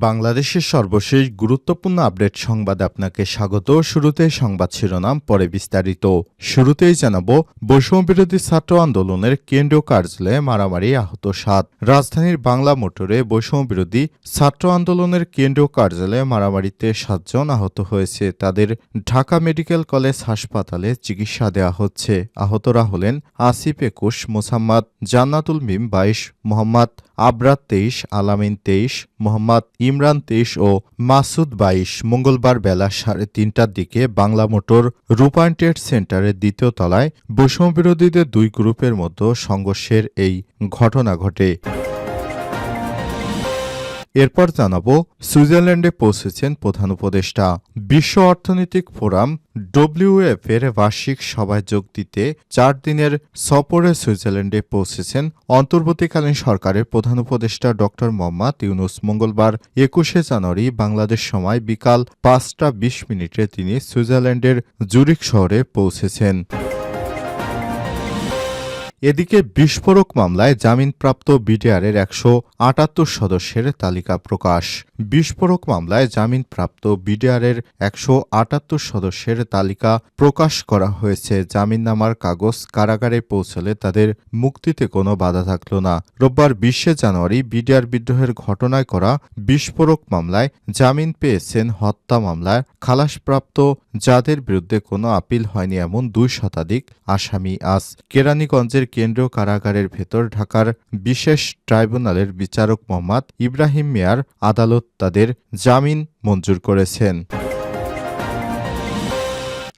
বাংলাদেশের সর্বশেষ গুরুত্বপূর্ণ আপডেট সংবাদ আপনাকে স্বাগত। শুরুতে সংবাদ শিরোনাম, পরে বিস্তারিত। শুরুতেই জানাব বৈষম্যবিরোধী ছাত্র আন্দোলনের কেন্দ্রীয় কার্যালয়ে মারামারি আহত সাত। রাজধানীর বাংলা মোটরে বৈষম্যবিরোধী ছাত্র আন্দোলনের কেন্দ্রীয় কার্যালয়ে মারামারিতে সাতজন আহত হয়েছে। তাদের ঢাকা মেডিকেল কলেজ হাসপাতালে চিকিৎসা দেওয়া হচ্ছে। আহতরা হলেন আসিফ একুশ, মোসাম্মদ জান্নাতুল মিম বাইশ, মোহাম্মদ আবরাত তেইশ, আলামিন তেইশ, মোহাম্মদ ইমরান তেইশ ও মাসুদ বাইশ মঙ্গলবার বেলা সাড়ে তিনটার দিকে বাংলা মোটর রূপায়ণ ট্রেড সেন্টারের দ্বিতীয় তলায় বৈষম্য বিরোধীদের দুই গ্রুপের মধ্যে সংঘর্ষের এই ঘটনা ঘটে। এরপর জানাব, সুইজারল্যান্ডে পৌঁছেছেন প্রধান উপদেষ্টা। বিশ্ব অর্থনৈতিক ফোরাম ডব্লিউএফ এর বার্ষিক সভায় যোগ দিতে চার দিনের সফরে সুইজারল্যান্ডে পৌঁছেছেন অন্তর্বর্তীকালীন সরকারের প্রধান উপদেষ্টা ড. মোহাম্মদ ইউনুস। মঙ্গলবার একুশে জানুয়ারি বাংলাদেশ সময় বিকাল পাঁচটা বিশ মিনিটে তিনি সুইজারল্যান্ডের জুরিক শহরে পৌঁছেছেন। এদিকে বিস্ফোরক মামলায় জামিনপ্রাপ্ত বিডিআরের একশো আটাত্তর সদস্যের তালিকা প্রকাশ। বিস্ফোরক মামলায় জামিনপ্রাপ্ত বিডিআরের একশো আটাত্তর সদস্যের তালিকা প্রকাশ করা হয়েছে। জামিননামার কাগজ কারাগারে পৌঁছলে তাদের মুক্তিতে কোনো বাধা থাকল না। রোববার বিশে জানুয়ারি বিডিআর বিদ্রোহের ঘটনায় করা বিস্ফোরক মামলায় জামিন পেয়েছেন হত্যা মামলায় খালাসপ্রাপ্ত যাদের বিরুদ্ধে কোনো আপিল হয়নি এমন দুই শতাধিক আসামি আজ কেরানীগঞ্জের কেন্দ্রীয় কারাগারের ভেতর ঢাকার বিশেষ ট্রাইব্যুনালের বিচারক মোহাম্মদ ইব্রাহিম মিয়ার আদালত তাদের জামিন মঞ্জুর করেছেন।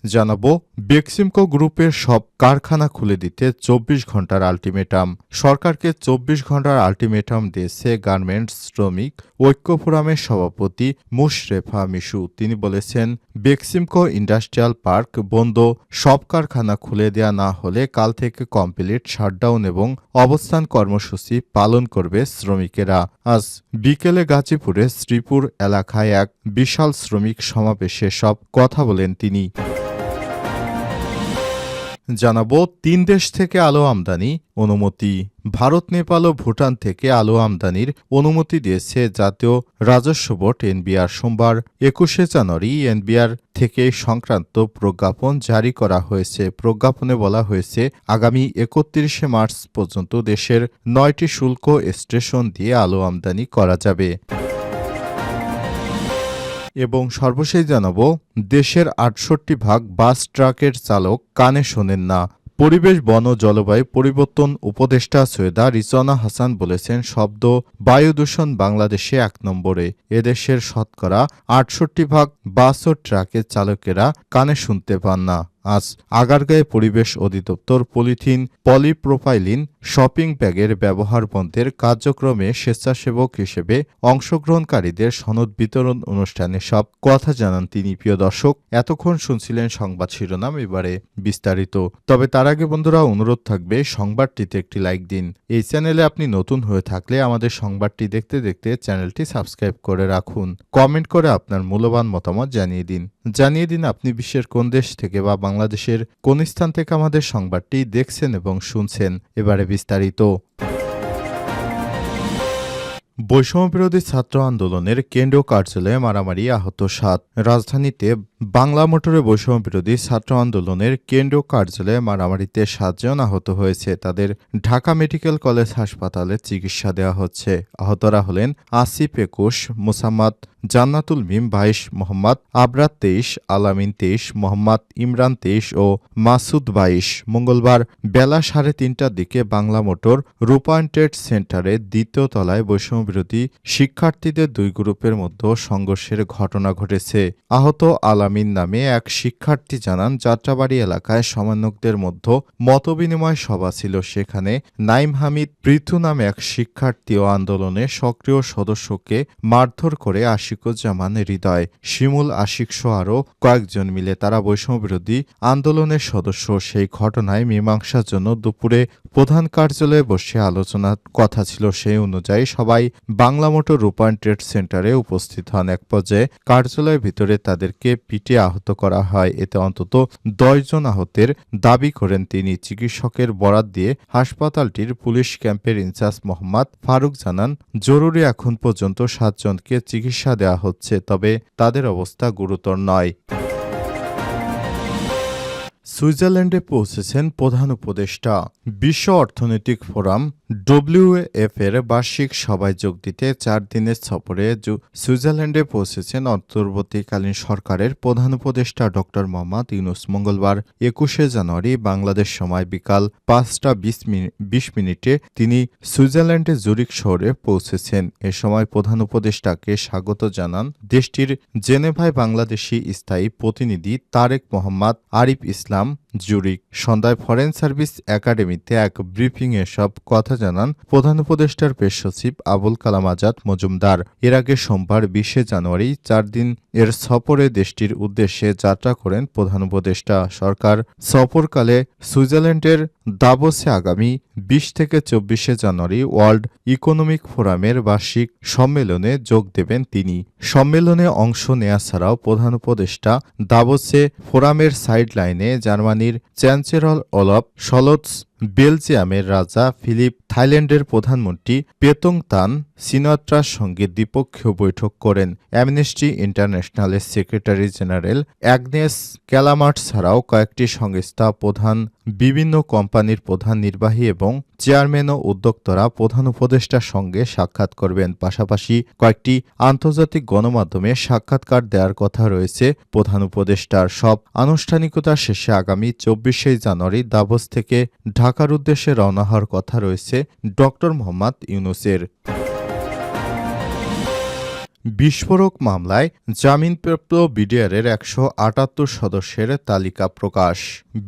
জানাব, বেক্সিমকো গ্রুপের সব কারখানা খুলে দিতে চব্বিশ ঘণ্টার আলটিমেটাম। সরকারকে চব্বিশ ঘণ্টার আলটিমেটাম দিয়েছে গার্মেন্টস শ্রমিক ঐক্য ফোরামের সভাপতি মুশরেফা মিশু। তিনি বলেছেন, বেক্সিমকো ইন্ডাস্ট্রিয়াল পার্ক বন্ধ, সব কারখানা খুলে দেওয়া না হলে কাল থেকে কমপ্লিট শাটডাউন এবং অবস্থান কর্মসূচি পালন করবে শ্রমিকেরা। আজ বিকেলে গাজীপুরে শ্রীপুর এলাকায় এক বিশাল শ্রমিক সমাবেশে সব কথা বলেন তিনি। জানাব, তিন দেশ থেকে আলো আমদানি, অনুমতি। ভারত, নেপাল ও ভুটান থেকে আলো আমদানির অনুমতি দিয়েছে জাতীয় রাজস্ব বোর্ড এনবিআর সোমবার, একুশে জানুয়ারি এনবিআর থেকে সংক্রান্ত প্রজ্ঞাপন জারি করা হয়েছে। প্রজ্ঞাপনে বলা হয়েছে, আগামী একত্রিশে মার্চ পর্যন্ত দেশের নয়টি শুল্ক স্টেশন দিয়ে আলো আমদানি করা যাবে। এবং সর্বশেষ জানাব, দেশের আটষট্টি ভাগ বাস ট্রাকের চালক কানে শোনেন না। পরিবেশ, বন জলবায়ু পরিবর্তন উপদেষ্টা সৈয়দা রিচনা হাসান বলেছেন, শব্দ বায়ু দূষণ বাংলাদেশে এক নম্বরে। এদেশের শতকরা আটষট্টি ভাগ বাস ও ট্রাকের চালকেরা কানে শুনতে পান না। আজ আগারগাঁয়ে পরিবেশ অধিদপ্তর পলিথিন, পলিপ্রোপাইলিন শপিং ব্যাগের ব্যবহার বন্ধের কার্যক্রমে স্বেচ্ছাসেবক হিসেবে অংশগ্রহণকারীদের সনদ বিতরণ অনুষ্ঠানে সব কথা জানান তিনি। প্রিয় দর্শক, এতক্ষণ শুনছিলেন সংবাদ শিরোনাম, এবারে বিস্তারিত। তবে তার আগে বন্ধুরা, অনুরোধ থাকবে সংবাদটিতে একটি লাইক দিন। এই চ্যানেলে আপনি নতুন হয়ে থাকলে আমাদের সংবাদটি দেখতে দেখতে চ্যানেলটি সাবস্ক্রাইব করে রাখুন। কমেন্ট করে আপনার মূল্যবান মতামত জানিয়ে দিন। জানিয়ে দিন আপনি বিশ্বের কোন দেশ থেকে বা বাংলাদেশের কোন স্থান থেকে আমাদের সংবাদটি দেখছেন এবং শুনছেন, এবারে বিস্তারিত। বৈষম্যবিরোধী ছাত্র আন্দোলনের কেন্দ্রীয় কার্যালয়ে মারামারি আহত সাত। রাজধানীতে বাংলা মোটরে বৈষম্যবিরোধী ছাত্র আন্দোলনের কেন্দ্রীয় কার্যালয়ে মারামারিতে সাতজন আহত হয়েছে। তাদের ঢাকা মেডিকেল কলেজ হাসপাতালে চিকিৎসা দেওয়া হচ্ছে। আহতরা হলেন আসিফ একুশ, মোসাম্মদ জান্নাতুল মিম বাইশ, মোহাম্মদ আবরাত তেইশ, আলামিন তেইশ, মোহাম্মদ ইমরান তেইশ ও মাসুদ বাইশ। মঙ্গলবার বেলা সাড়ে তিনটার দিকে বাংলা মোটর রূপায়ণ ট্রেড সেন্টারের দ্বিতীয় তলায় বৈষম্যবিরোধী শিক্ষার্থীদের দুই গ্রুপের মধ্যে সংঘর্ষের ঘটনা ঘটেছে। আহত আলামিন নামে এক শিক্ষার্থী জানান, যাত্রাবাড়ি এলাকায় সমন্বয়কদের মধ্যে মতবিনিময় সভা ছিল। সেখানে নাইম হামিদ পৃথু নামে এক শিক্ষার্থী ও আন্দোলনে সক্রিয় সদস্যকে মারধর করে আশি আশিকুজ্জামান হৃদয়, শিমুল, আশিক সহ আরও কয়েকজন মিলে তারা বৈষম্যবিরোধী আন্দোলনের সদস্য। সেই ঘটনায় মীমাংসার জন্য দুপুরে প্রধান কার্যালয়ে বসে আলোচনার কথা ছিল। সেই অনুযায়ী সবাই বাংলা মোটর রূপায়ণ ট্রেড সেন্টারে উপস্থিত হন। এক পর্যায়ে কার্যালয়ের ভিতরে তাদেরকে পিটে আহত করা হয়। এতে অন্তত দশজন আহতের দাবি করেন তিনি। চিকিৎসকের বরাত দিয়ে হাসপাতালটির পুলিশ ক্যাম্পের ইনচার্জ মোহাম্মদ ফারুক জানান, জরুরি এখন পর্যন্ত সাতজনকে চিকিৎসা দেওয়া হচ্ছে তবে তাদের অবস্থা গুরুতর নয়। সুইজারল্যান্ডে পৌঁছেছেন প্রধান উপদেষ্টা। বিশ্ব অর্থনৈতিক ফোরাম ডব্লিউএফ এর বার্ষিক সভায় যোগ দিতে চার দিনের সফরে সুইজারল্যান্ডে পৌঁছেছেন অন্তর্বর্তীকালীন সরকারের প্রধান উপদেষ্টা ড মোহাম্মদ ইউনুস। মঙ্গলবার একুশে জানুয়ারি বাংলাদেশ সময় বিকাল পাঁচটা বিশ মিনি- মিনিটে তিনি সুইজারল্যান্ডের জুরিক শহরে পৌঁছেছেন। এ সময় প্রধান উপদেষ্টাকে স্বাগত জানান দেশটির জেনেভায় বাংলাদেশি স্থায়ী প্রতিনিধি তারেক মোহাম্মদ, আরিফ ইসলাম нам জুরিক। সন্ধ্যায় ফরেন সার্ভিস একাডেমিতে এক ব্রিফিংয়ে সব কথা জানান প্রধান উপদেষ্টার পেশ সচিব আবুল কালাম আজাদ মজুমদার। এর আগে সোমবার বিশে জানুয়ারি চার দিন এর সফরে দেশটির উদ্দেশ্যে যাত্রা করেন প্রধান উপদেষ্টা। সরকার সফরকালে সুইজারল্যান্ডের দাবোসে আগামী বিশ থেকে চব্বিশে জানুয়ারি ওয়ার্ল্ড ইকোনমিক ফোরামের বার্ষিক সম্মেলনে যোগ দেবেন তিনি। সম্মেলনে অংশ নেয়া ছাড়াও প্রধান উপদেষ্টা দাবোসে ফোরামের সাইড লাইনে জার্মানির চ্যান্সেলর অলফ সলৎস বেলজিয়ামের রাজা ফিলিপ, থাইল্যান্ডের প্রধানমন্ত্রী পেতং তান সিনাত্রার সঙ্গে দ্বিপক্ষীয় বৈঠক করেন। অ্যামনেস্টি ইন্টারন্যাশনালের সেক্রেটারি জেনারেল অ্যাগনেস ক্যালামার্ট ছাড়াও কয়েকটি সংস্থা প্রধান, বিভিন্ন কোম্পানির প্রধান নির্বাহী এবং চেয়ারম্যান ও উদ্যোক্তারা প্রধান উপদেষ্টার সঙ্গে সাক্ষাৎ করবেন। পাশাপাশি কয়েকটি আন্তর্জাতিক গণমাধ্যমে সাক্ষাৎকার দেওয়ার কথা রয়েছে প্রধান উপদেষ্টার। সব আনুষ্ঠানিকতা শেষে আগামী চব্বিশে জানুয়ারি দাভোস থেকে ঢাকার উদ্দেশ্যে রওনা হওয়ার কথা রয়েছে ড মোহাম্মদ ইউনুসের। বিস্ফোরক মামলায় জামিনপ্রাপ্ত বিডিআরের একশো আটাত্তর সদস্যের তালিকা প্রকাশ।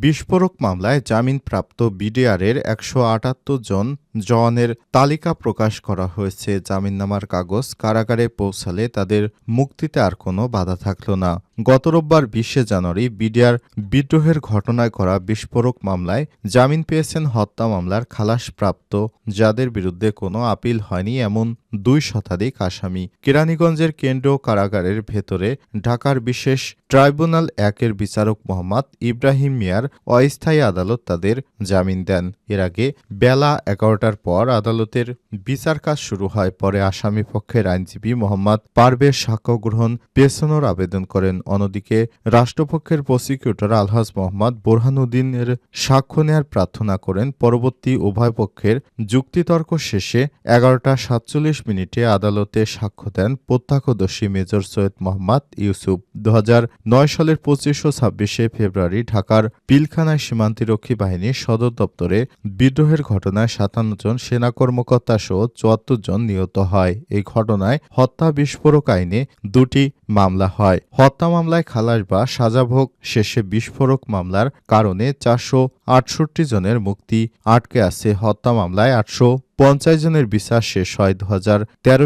বিস্ফোরক মামলায় জামিনপ্রাপ্ত বিডিআরের একশো আটাত্তর জন জওয়ানের তালিকা প্রকাশ করা হয়েছে জামিননামার কাগজ কারাগারে পৌঁছালে তাদের মুক্তিতে আর কোনো বাধা থাকল না। গত রোববার বিশে জানুয়ারি বিডিআর বিদ্রোহের ঘটনায় করা বিস্ফোরক মামলায় জামিন পেয়েছেন হত্যা মামলার খালাসপ্রাপ্ত, যাদের বিরুদ্ধে কোনো আপিল হয়নি এমন দুই শতাধিক আসামি। কেরানীগঞ্জের কেন্দ্র কারাগারের ভেতরে ঢাকার বিশেষ ট্রাইব্যুনাল একের বিচারক মোহাম্মদ ইব্রাহিম মিয়ার অস্থায়ী আদালত তাদের জামিন দেন। এর আগে বেলা এগারোটার পর আদালতের বিচার কাজ শুরু হয়। পরে আসামি পক্ষের আইনজীবী মোহাম্মদ পারভেজ সাক্ষ্য গ্রহণ, পেছনোর আবেদন করেন। অন্যদিকে রাষ্ট্রপক্ষের প্রসিকিউটর আলহাজ মোহাম্মদ বোরহানুদ্দিনের সাক্ষ্য নেয়ার প্রার্থনা করেন। পরবর্তী উভয় পক্ষের যুক্তিতর্ক শেষে এগারোটা সাতচল্লিশ মিনিটে আদালতে সাক্ষ্য দেন প্রত্যক্ষদর্শী মেজর সৈয়দ মোহাম্মদ ইউসুফ। দু নয় সালের পঁচিশ ও ছাব্বিশে ফেব্রুয়ারি ঢাকার পিলখানায় সীমান্তিরক্ষী বাহিনীর সদর দপ্তরে বিদ্রোহের ঘটনায় সাতান্ন জন সেনা কর্মকর্তা সহ চুয়াত্তর জন নিহত হয়। এই ঘটনায় হত্যা বিস্ফোরক আইনে দুটি মামলা হয়। হত্যা মামলায় খালাস বা সাজাভোগ শেষে বিস্ফোরক মামলার কারণে চারশো আটষট্টি জনের মুক্তি আটকে আছে। হত্যা মামলায় আটশো পঞ্চাশ জনের বিচার শেষ হয় দু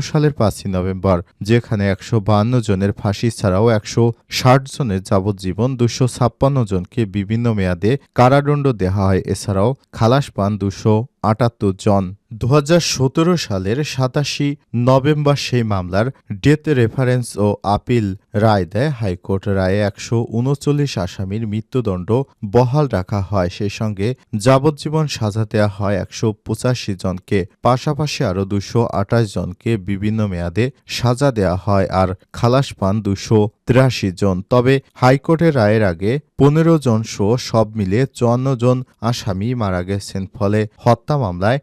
সালের পাঁচই নভেম্বর, যেখানে একশো বাহান্ন জনের ফাঁসি ছাড়াও একশো ষাট জনের যাবজ্জীবন, দুশো ছাপ্পান্ন জনকে বিভিন্ন মেয়াদে কারাদণ্ড দেওয়া হয়। এছাড়াও খালাস পান দুশো আটাত্তর জন। দু হাজার সতেরো সালের সাতাশি নভেম্বর সেই মামলার ডেথ রেফারেন্স ও আপিল রায় দেয় হাইকোর্ট। রায়ে একশো উনচল্লিশ আসামির মৃত্যুদণ্ড বহাল রাখা হয়। সেই সঙ্গে যাবজ্জীবন সাজা দেওয়া হয় একশো পঁচাশি জনকে। পাশাপাশি আরও দুশো আঠাশ জনকে বিভিন্ন মেয়াদে সাজা দেওয়া হয় আর খালাস পান দুশো তিরাশি জন। তবে হাইকোর্টের রায়ের আগে পনেরো জন সহ সব মিলে চুয়ান্ন জন আসামি মারা গেছেন। ফলে হত্যা মামলায়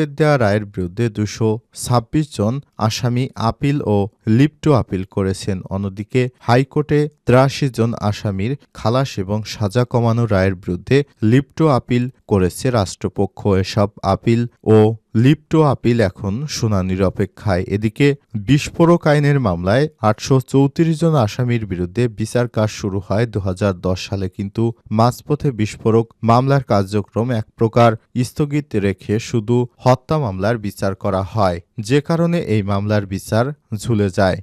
হাইকোর্টের দেয়া রায়ের বিরুদ্ধে দুশো ছাব্বিশ জন আসামি আপিল ও লিপ্টো আপিল করেছেন। অন্যদিকে হাইকোর্টে তিরাশি জন আসামির খালাস এবং সাজা কমানো রায়ের বিরুদ্ধে লিপ্টো আপিল করেছে রাষ্ট্রপক্ষ। এসব আপিল ও লিপ্ট আপিল এখন শুনানির অপেক্ষায়। এদিকে বিস্ফোরক আইনের মামলায় আটশো চৌত্রিশ জন আসামির বিরুদ্ধে বিচার কাজ শুরু হয় দু হাজার দশ সালে, কিন্তু মাঝপথে বিস্ফোরক মামলার কার্যক্রম এক প্রকার স্থগিত রেখে শুধু হত্যা মামলার বিচার করা হয়। যে কারণে এই মামলার বিচার ঝুলে যায়।